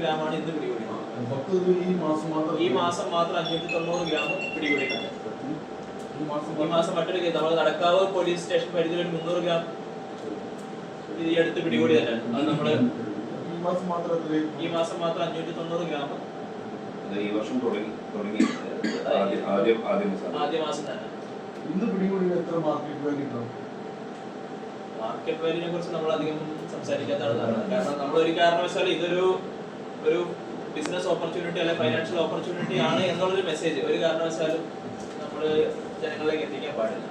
ഗ്രാമാണ് ഇന്ന് പിടികൂടിയത്. ഈ മാസം മാത്രം ഈ മാസം മാത്രം അഞ്ഞൂറ്റി തൊണ്ണൂറ് ഗ്രാം പിടികൂടിയിട്ടുണ്ട്. ഈ മാസം ഈ മാസം മറ്റൊരു കേസ് നമ്മൾ നടക്കാവ് പോലീസ് സ്റ്റേഷൻ പരിധിയിൽ ഒരു മുന്നൂറ് ഗ്രാം ഈ അടുത്ത് പിടികൂടി തന്നെ അത് നമ്മൾ ഈ മാസം മാത്രം ഈ മാസം മാത്രം അഞ്ഞൂറ്റി തൊണ്ണൂറ് ഗ്രാം ഈ വർഷം തുടങ്ങി തുടങ്ങി. ആദ്യ മാസം തന്നെ. ഇന്ന് പിടികൂടി എത്ര മാർക്കറ്റ് വാല്യൂ ഉണ്ടാവും മാർക്കറ്റ് വാല്യൂനെ കുറിച്ച് നമ്മൾ അധികം സംസാരിക്കാത്തതാണ് കാരണം. കാരണം നമ്മൾ ഒരു കാരണവശാലും ഇതൊരു ഒരു ബിസിനസ് ഓപ്പർച്യൂണിറ്റി അല്ലെ ഫൈനാൻഷ്യൽ ഓപ്പർച്യൂണിറ്റി ആണ് എന്നുള്ളൊരു മെസ്സേജ് ഒരു കാരണവശാലും നമ്മൾ ജനങ്ങളിലേക്ക് എത്തിക്കാൻ പാടില്ല.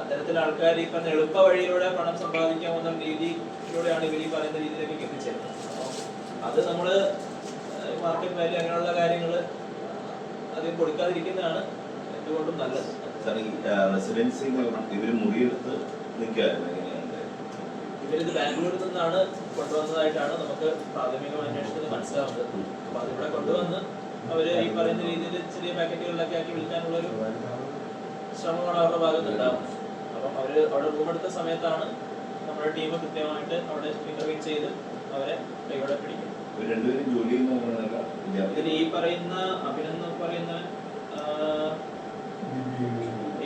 അത്തരത്തിൽ ആൾക്കാർ പറഞ്ഞ എളുപ്പ വഴിയിലൂടെ പണം സമ്പാദിക്കാവുന്ന രീതിയിലൂടെയാണ് ഇവർ ഈ പറയുന്ന രീതിയിലേക്ക് എത്തിച്ചേരുന്നത്. അത് നമ്മൾ മാർക്കറ്റ് വാല്യൂ അങ്ങനെയുള്ള കാര്യങ്ങൾ അധികം കൊടുക്കാതിരിക്കുന്നതാണ് എന്തുകൊണ്ടും നല്ലത്. സാർ ഈ റെസിഡൻസി ഇവർ മുറിയെടുത്ത് നിൽക്കായിരുന്നു ഇവരിത് ബാംഗ്ലൂരിൽ നിന്നാണ് കൊണ്ടുവന്നതായിട്ടാണ് നമുക്ക് പ്രാഥമിക അന്വേഷണത്തിൽ മനസ്സിലാവുന്നത്. അപ്പൊ അതിവിടെ കൊണ്ടുവന്ന് അവർ ഈ പറയുന്ന രീതിയിൽ ചെറിയ പാക്കറ്റുകളിലൊക്കെ ആക്കി വിൽക്കാനുള്ള ഒരു ശ്രമമാണ് അവരുടെ ഭാഗത്ത് ഉണ്ടാവുന്നത് അപ്പം അവർ അവിടെ റൂം എടുത്ത സമയത്താണ് നമ്മുടെ ടീം കൃത്യമായിട്ട് അവിടെ ഇന്റർവ്യൂ ചെയ്ത് അവരെ കൈയോടെ പിടിക്കും. ഇതിൽ ഈ പറയുന്ന അഭിനന്ദ് പറയുന്ന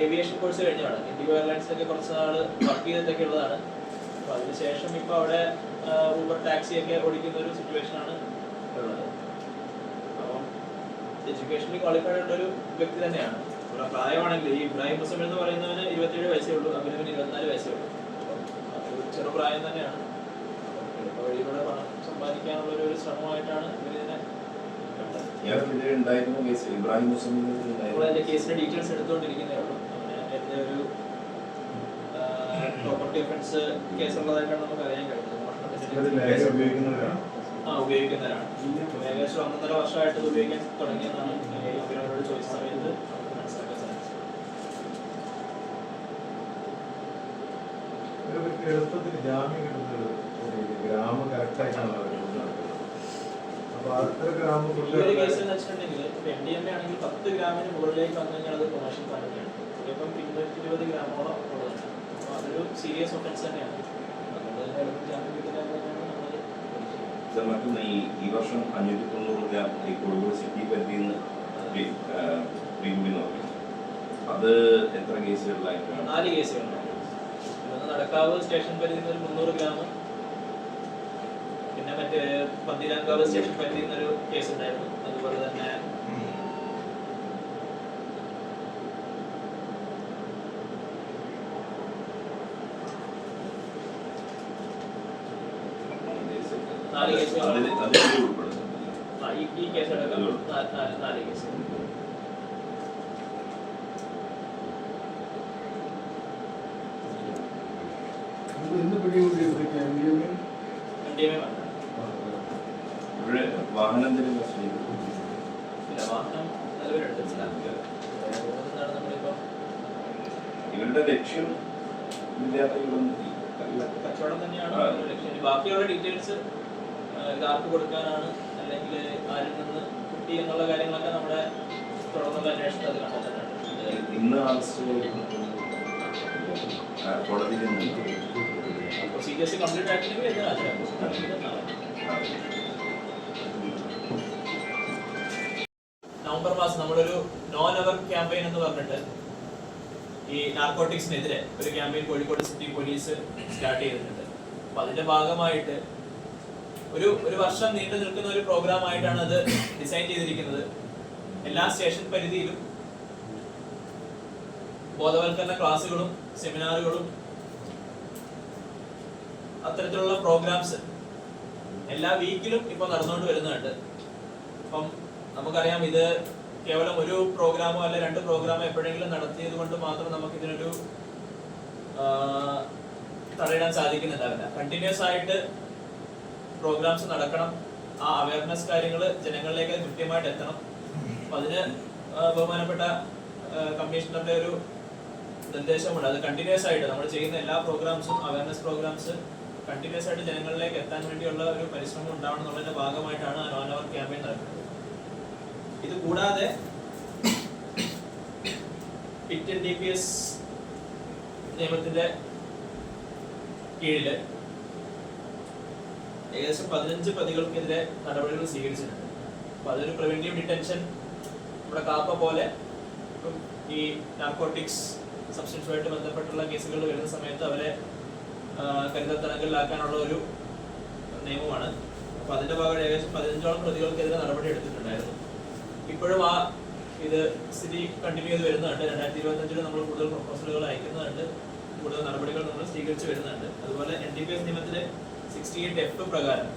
ഏവിയേഷൻ കോഴ്സ് കഴിഞ്ഞാണ് ഇൻഡിഗോ എയർലൈൻസിലൊക്കെ കുറച്ച് നാൾ വർക്ക് ചെയ്തിട്ടൊക്കെ ഉള്ളതാണ് അപ്പൊ അതിനുശേഷം ഇപ്പൊ അവിടെ ഊബർ ടാക്സി ഒക്കെ ഓടിക്കുന്ന ഒരു സിറ്റുവേഷൻ ആണ് ഉള്ളത്. അപ്പം എഡ്യൂക്കേഷനിൽ ക്വാളിഫൈഡ് ഉള്ള ഒരു വ്യക്തി തന്നെയാണ്. പ്രായമാണെങ്കിൽ ഈ ഇബ്രാഹിം മുസ്ലിം എന്ന് പറയുന്നവന് ഇരുപത്തിയേഴ് വയസ്സേ ഉള്ളൂ അഭിനവിന് ഇരുപത്തിനാല് വയസ്സേ ഉള്ളൂ. അതൊരു ചെറുപ്രായം തന്നെയാണ്. എളുപ്പവഴിയിലൂടെ എളുപ്പ വഴിയിലൂടെ പണം സമ്പാദിക്കാനുള്ള ഒരു ശ്രമമായിട്ടാണ് ഇവരിതിനെ ഇബ്രാഹിം മുസ്ലിം കേസിന്റെ ഡീറ്റെയിൽസ് എടുത്തുകൊണ്ടിരിക്കുന്നേ ഉള്ളൂ. അങ്ങനെ എന്റെ ഒരു പ്രോപ്പർട്ടി ഒഫൻസ് കേസ് ഉള്ളതായിട്ടാണ് നമുക്ക് അറിയാൻ കഴിയുന്നത്. ആ ഉപയോഗിക്കുന്നവരാണ്. ഏകദേശം ഒന്നര വർഷമായിട്ട് ഉപയോഗിക്കാൻ തുടങ്ങിയെന്നാണ് അവരോട് ചോദിച്ച സമയത്ത് മനസ്സിലാക്കാൻ സാധിച്ചത്. ഇവർക്ക് എളുപ്പത്തിൽ ജാമ്യം കിട്ടുന്നത് ഗ്രാമം കറക്റ്റായിട്ടാണ് അവർ കൊണ്ടുനടക്കുന്നത്. അപ്പൊ അത്ര ഗ്രാമം ഈ ഒരു കേസ് എന്ന് വെച്ചിട്ടുണ്ടെങ്കിൽ എം ഡി എം എ ആണെങ്കിൽ പത്ത് ഗ്രാമിന് മുകളിലേക്ക് വന്നു കഴിഞ്ഞാൽ അത് കൊമേഴ്ഷ്യൽ ക്വാണ്ടിറ്റിയാണ് ഇപ്പം ഇരുന്നൂറ്റി ഇരുപത് ഗ്രാമോളം ഉള്ളതാണ്. അതൊരു സീരിയസ് ഒഫൻസ് തന്നെയാണ്. മറ്റൊന്ന് ഈ ഈ വർഷം അഞ്ഞൂറ്റി തൊണ്ണൂറ് ഗ്രാം ഈ കോഴിക്കോട് സിറ്റി പരിധിയിൽ നിന്ന് അത് എത്ര കേസുകളിലായിട്ടാണ്? നാല് ഒന്ന് നടക്കാവ് സ്റ്റേഷൻ പരിധിയിൽ നിന്ന് ഒരു മുന്നൂറ് ഗ്രാം. പിന്നെ മറ്റേ പന്തിരാങ്കാവ് സ്റ്റേഷൻ പരിധിയിൽ നിന്നൊരു കേസ് ഉണ്ടായിരുന്നു അതുപോലെ തന്നെ നാല് കേസുകൾ. അതിൽ അതിൽ ഉൾപ്പെടുന്നു ആ, ഈ ഈ കേസ് അടക്കം നാ- നാല് നാല് കേസ് ഇത് ഇന്ന് പിടികൂടിയത് M D M M D M A വന്നത് ഇവിടെ വാഹനം നമ്മളിപ്പം ഇവരുടെ ലക്ഷ്യം വിദ്യാർത്ഥികളൊന്നും അല്ല കച്ചവടം തന്നെയാണ്. ബാക്കിയുള്ള ഡീറ്റെയിൽസ് ഇത് ആർക്ക് കൊടുക്കാനാണ് അല്ലെങ്കിൽ ആരിൽ നിന്ന് കിട്ടി എന്നുള്ള കാര്യങ്ങളൊക്കെ നമ്മുടെ തുടർന്നുള്ള അന്വേഷണത്തിൽ അത് ഇന്ന് കംപ്ലീറ്റ് ആക്കിയെങ്കിൽ ഇത് ആശയം നവംബർ മാസം നമ്മളൊരു നോൺ അവർ ക്യാമ്പയിൻ എന്ന് പറഞ്ഞിട്ട് ഈ നാർക്കോട്ടിക്സിനെതിരെ ഒരു campaign Kozhikode city police start ചെയ്തിട്ടുണ്ട്. അപ്പൊ അതിന്റെ ഭാഗമായിട്ട് ഒരു ഒരു വർഷം നീണ്ടു നിൽക്കുന്ന ഒരു പ്രോഗ്രാം ആയിട്ടാണ് അത് ഡിസൈൻ ചെയ്തിരിക്കുന്നത്. എല്ലാ സ്റ്റേഷൻ പരിധിയിലും ബോധവൽക്കരണ ക്ലാസ്സുകളും സെമിനാറുകളും അത്തരത്തിലുള്ള പ്രോഗ്രാംസ് എല്ലാ വീക്കിലും ഇപ്പൊ നടന്നുകൊണ്ട് വരുന്നുണ്ട്. അപ്പം നമുക്കറിയാം ഇത് കേവലം ഒരു പ്രോഗ്രാമോ അല്ല രണ്ട് പ്രോഗ്രാമോ എപ്പോഴെങ്കിലും നടത്തിയത് കൊണ്ട് മാത്രം നമുക്ക് ഇതിനൊരു തടയിടാൻ സാധിക്കുന്നുണ്ടാവില്ല. കണ്ടിന്യൂസ് ആയിട്ട് പ്രോഗ്രാംസ് നടക്കണം. ആ അവയർനെസ് കാര്യങ്ങൾ ജനങ്ങളിലേക്ക് കൃത്യമായിട്ട് എത്തണം. അപ്പൊ അതിന് ബഹുമാനപ്പെട്ട കമ്മീഷണറുടെ ഒരു നിർദ്ദേശമുണ്ട്. അത് കണ്ടിന്യൂസ് ആയിട്ട് നമ്മൾ ചെയ്യുന്ന എല്ലാ പ്രോഗ്രാംസും അവയർനെസ് പ്രോഗ്രാംസ് കണ്ടിന്യൂസ് ആയിട്ട് ജനങ്ങളിലേക്ക് എത്താൻ വേണ്ടിയുള്ള ഒരു പരിശ്രമം ഉണ്ടാവണം എന്നുള്ളതിന്റെ ഭാഗമായിട്ടാണ് നോൺ അവർ ക്യാമ്പയിൻ നടക്കുന്നത്. ഇത് കൂടാതെ പിറ്റ് ഡി പി എസ് നിയമത്തിന്റെ കീഴിൽ ഏകദേശം പതിനഞ്ച് പ്രതികൾക്കെതിരെ നടപടികൾ സ്വീകരിച്ചിട്ടുണ്ട്. അപ്പൊ അതൊരു പ്രിവെന്റീവ് ഡിറ്റൻഷൻ നമ്മുടെ കാപ്പ പോലെ ഈ നാർക്കോട്ടിക്സ് സബ്സ്റ്റൻസുമായിട്ട് ബന്ധപ്പെട്ടുള്ള കേസുകൾ വരുന്ന സമയത്ത് അവരെ ആ, കരുതൽ തടങ്കലിലാക്കാനുള്ള ഒരു നിയമമാണ്. അപ്പൊ അതിന്റെ ഭാഗമായി ഏകദേശം പതിനഞ്ചോളം പ്രതികൾക്കെതിരെ നടപടി എടുത്തിട്ടുണ്ടായിരുന്നു. ഇപ്പോഴും ആ ഇത് സ്ഥിതി കണ്ടിന്യൂ ചെയ്ത് വരുന്നുണ്ട്. രണ്ടായിരത്തി ഇരുപത്തഞ്ചിൽ നമ്മൾ കൂടുതൽ പ്രൊപ്പോസലുകൾ അയക്കുന്നുണ്ട് കൂടുതൽ നടപടികൾ നമ്മൾ സ്വീകരിച്ചു വരുന്നുണ്ട്. അതുപോലെ എൻ ഡി പി എസ് നിയമത്തിലെ സിക്സ്റ്റി എയ്റ്റ് എഫ് പ്രകാരം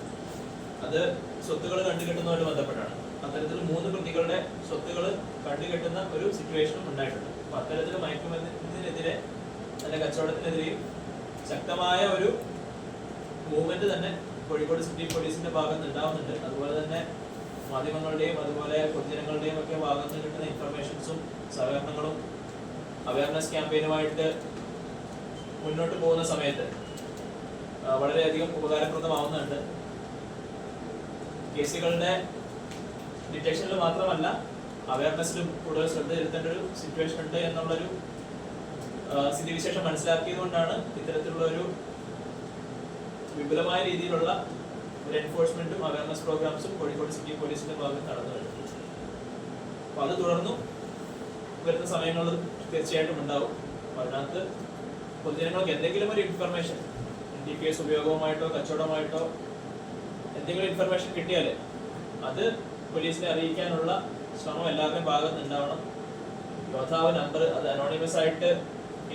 അത് സ്വത്തുകൾ കണ്ടുകെട്ടുന്നതുമായിട്ട് ബന്ധപ്പെട്ടാണ്. അത്തരത്തിൽ മൂന്ന് പ്രതികളുടെ സ്വത്തുകൾ കണ്ടുകെട്ടുന്ന ഒരു സിറ്റുവേഷനും ഉണ്ടായിട്ടുണ്ട്. അപ്പൊ അത്തരത്തിൽ മയക്കുമരുന്നിനെതിരെ അതിന്റെ കച്ചവടത്തിനെതിരെയും ശക്തമായ ഒരു മൂവ്മെന്റ് തന്നെ കോഴിക്കോട് സിറ്റി പോലീസിന്റെ ഭാഗത്ത് ഉണ്ടാവുന്നുണ്ട്. അതുപോലെ തന്നെ മാധ്യമങ്ങളുടെയും അതുപോലെ പൊതുജനങ്ങളുടെയും ഒക്കെ ഭാഗത്ത് കിട്ടുന്ന ഇൻഫർമേഷൻസും സഹകരണങ്ങളും അവയർനെസ് ക്യാമ്പയിനുമായിട്ട് മുന്നോട്ട് പോകുന്ന സമയത്ത് വളരെയധികം ഉപകാരപ്രദമാവുന്നുണ്ട്. കേസുകളുടെ ഡിറ്റക്ഷനിൽ മാത്രമല്ല അവയർനെസ്സിലും കൂടുതൽ ശ്രദ്ധ ചെലുത്തേണ്ട ഒരു സിറ്റുവേഷൻ ഉണ്ട് എന്നുള്ളൊരു സ്ഥിതിവിശേഷം മനസ്സിലാക്കിയതുകൊണ്ടാണ് ഇത്തരത്തിലുള്ള ഒരു വിപുലമായ രീതിയിലുള്ള ഒരു എൻഫോഴ്സ്മെന്റും അവയർനെസ് പ്രോഗ്രാംസും കോഴിക്കോട് സിറ്റി പോലീസിന്റെ ഭാഗത്ത് നടന്നു അപ്പൊ അത് തുടർന്നും വരുന്ന സമയങ്ങളിൽ തീർച്ചയായിട്ടും ഉണ്ടാവും. അതിനകത്ത് പൊതുജനങ്ങൾക്ക് എന്തെങ്കിലും ഒരു ഇൻഫർമേഷൻ ഡി പി എസ് ഉപയോഗവുമായിട്ടോ കച്ചവടമായിട്ടോ എന്തെങ്കിലും ഇൻഫർമേഷൻ കിട്ടിയാൽ അത് പോലീസിനെ അറിയിക്കാനുള്ള ശ്രമം എല്ലാവരുടെയും ഭാഗത്ത് ഉണ്ടാവണം. യോദ്ധാവ് നമ്പർ അത് അനോണിമസ് ആയിട്ട്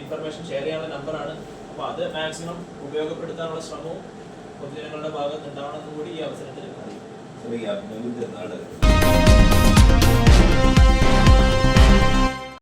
ഇൻഫർമേഷൻ ഷെയർ ചെയ്യാനുള്ള നമ്പറാണ് അപ്പോൾ അത് മാക്സിമം ഉപയോഗപ്പെടുത്താനുള്ള ശ്രമവും പൊതുജനങ്ങളുടെ ഭാഗത്ത് ഉണ്ടാവണമെന്ന് കൂടി ഈ അവസരത്തിൽ അറിയിക്കും